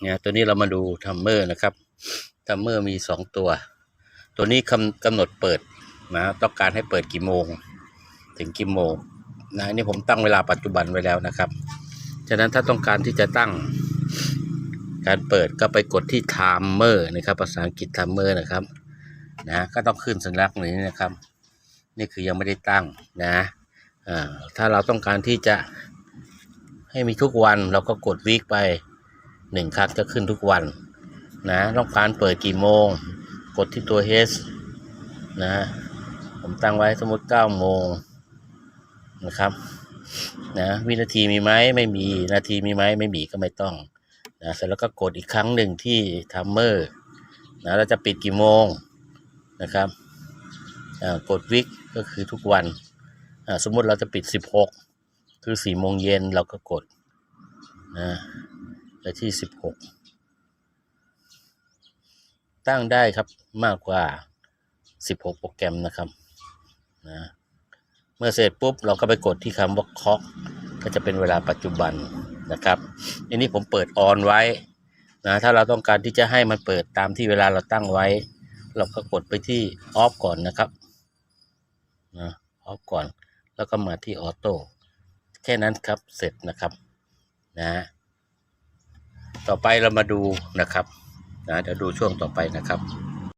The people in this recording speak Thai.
เนี่ยตัวนี้เรามาดูทัมเมอร์นะครับทัมเมอร์มีสองตัว ตัวนี้คำกำหนดเปิดนะต้องการให้เปิดกี่โมง ถึงกี่โมงนะอันนี่ผมตั้งเวลาปัจจุบันไว้แล้วนะครับฉะนั้นถ้าต้องการที่จะตั้งการเปิดก็ไปกดที่ timer นะครับภาษาอังกฤษ timer นะครับนะก็ต้องขึ้นสัญลักษณ์นี้นะครับ นี่คือยังไม่ได้ตั้งนะถ้าเราต้องการที่จะให้มีทุกวันเราก็กดวีคไป หนึ่งครั้งจะขึ้นทุกวันนะต้องการเปิดกี่โมง กดที่ตัว H นะผมตั้งไว้สมมติ9โมงนะครับนะวินาทีมีไหมไม่มีนาทีมีไหมไม่มีก็ไม่ต้องนะเสร็จแล้วก็กดอีกครั้งหนึ่งที่ทัมเมอร์นะเราจะปิดกี่โมงนะครับกดวิกก็คือทุกวันสมมติเราจะปิด 16 คือ4โมงเย็นเราก็กดนะ ไปที่16ตั้งได้ครับมากกว่า16โปรแกรมนะครับนะเมื่อเสร็จปุ๊บเราก็ไปกดที่คำว่าเคาะก็จะเป็นเวลาปัจจุบันนะครับอันนี้ผมเปิดออนไว้นะถ้าเราต้องการที่จะให้มันเปิดตามที่เวลาเราตั้งไว้ เราก็กดไปที่ออฟก่อนนะครับนะออฟก่อนแล้วก็มาที่ออโต้แค่นั้นครับเสร็จนะครับนะ ต่อไปเรามาดูนะครับนะเดี๋ยวดูช่วงต่อไปนะครับ